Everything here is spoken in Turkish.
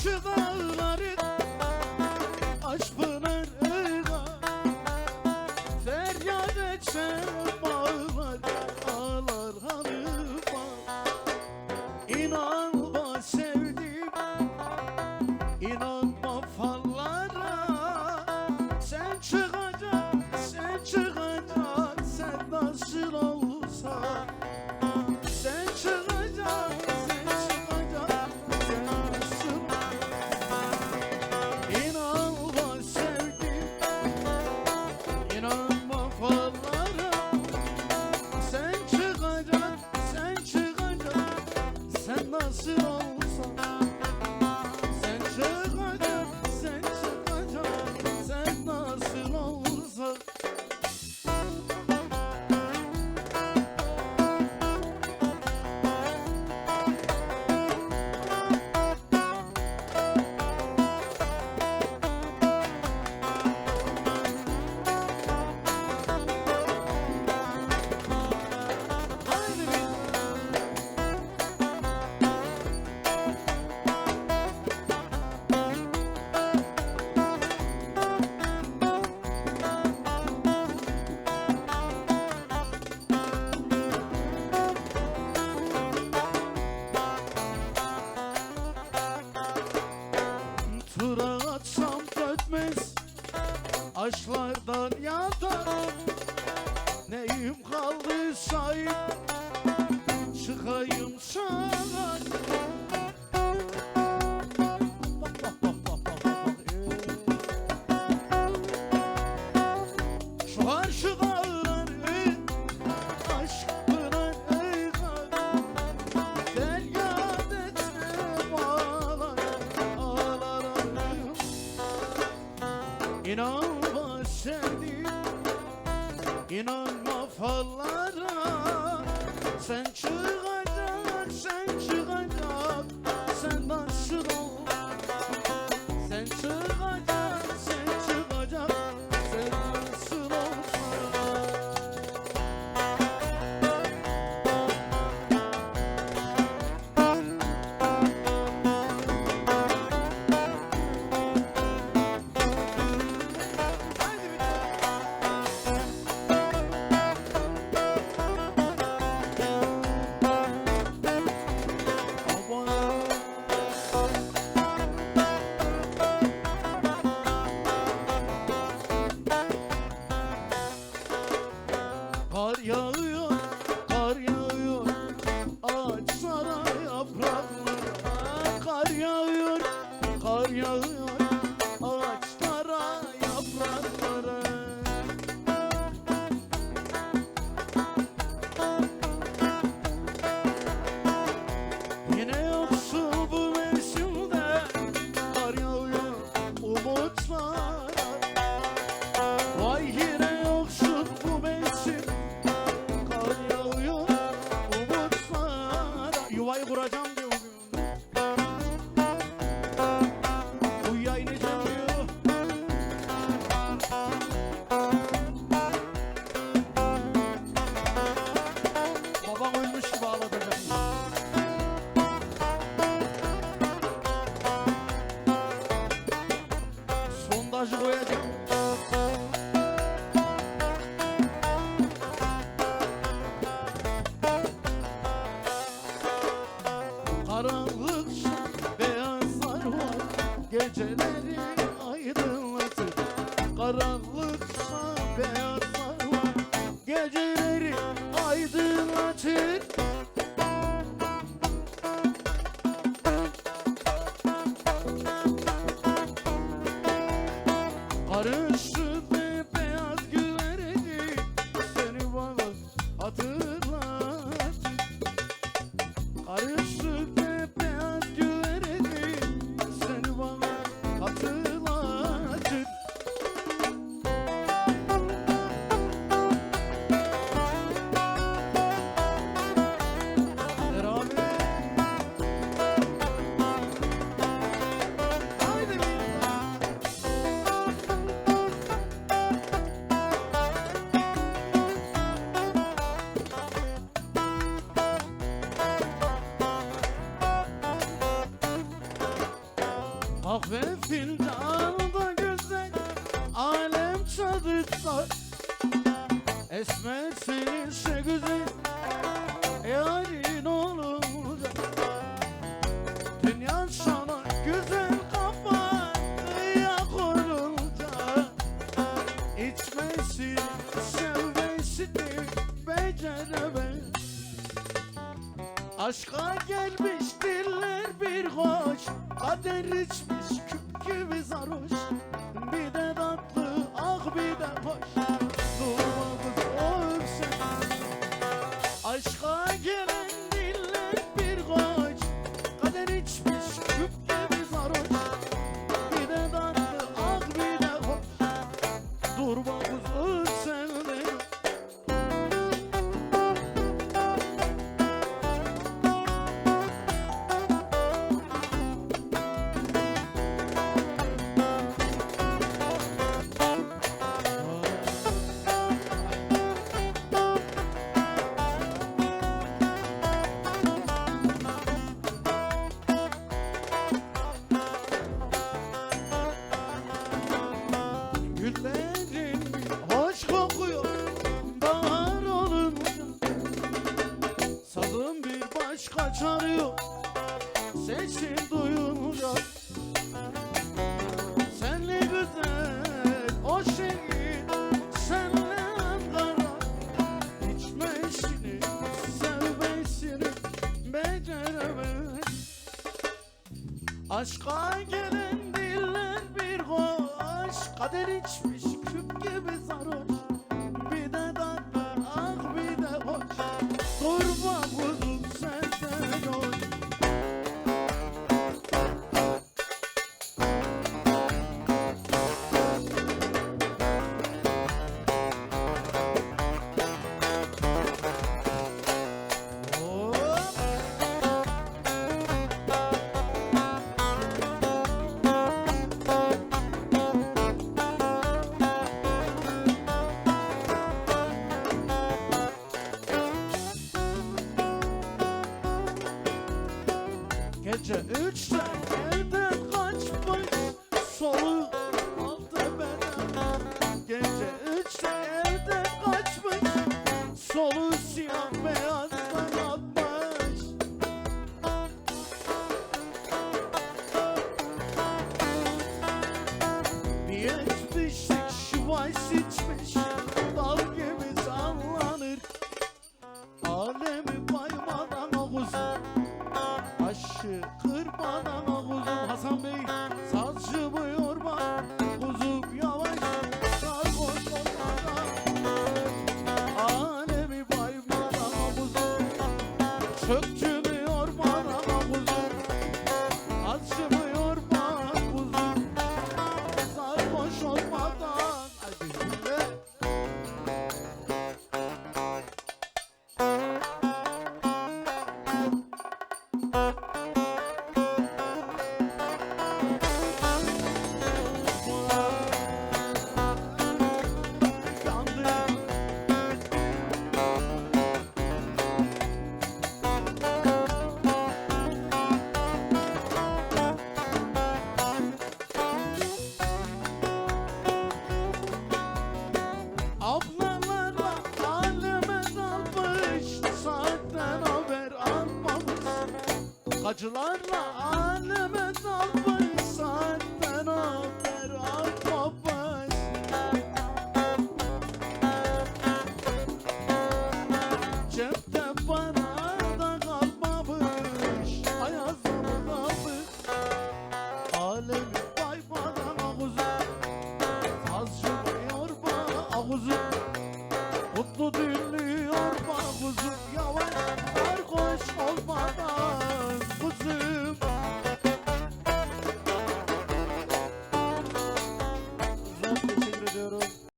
Shiver! Çıkayım sana Bak bak bak bak bak bak ee. Şu aşık ağlar ey İnanma seni İnanma fallara fin de jour. karanlık beyazlar var. Geceleri aydınlatır. Karanlık beyazlar var. Geceleri aydınlatır. Karış Kahve fincanında güzel Alem çadıkta Esmer seninse güzel Yarın olacak Dünya sana güzel kafaya kurulacak İçmesini sevmesini beceremez. Aşka gelmiş diller bir hoş Kader içmiş gibi sarhoş. Bir de tatlı ah bir de hoş Aşka gelen diller bir hoş Kader içmiş Hacılarla alemiz Abbas Senden haber Abbas Cepte bana da kalmamış Ayazda bulamış Alemiz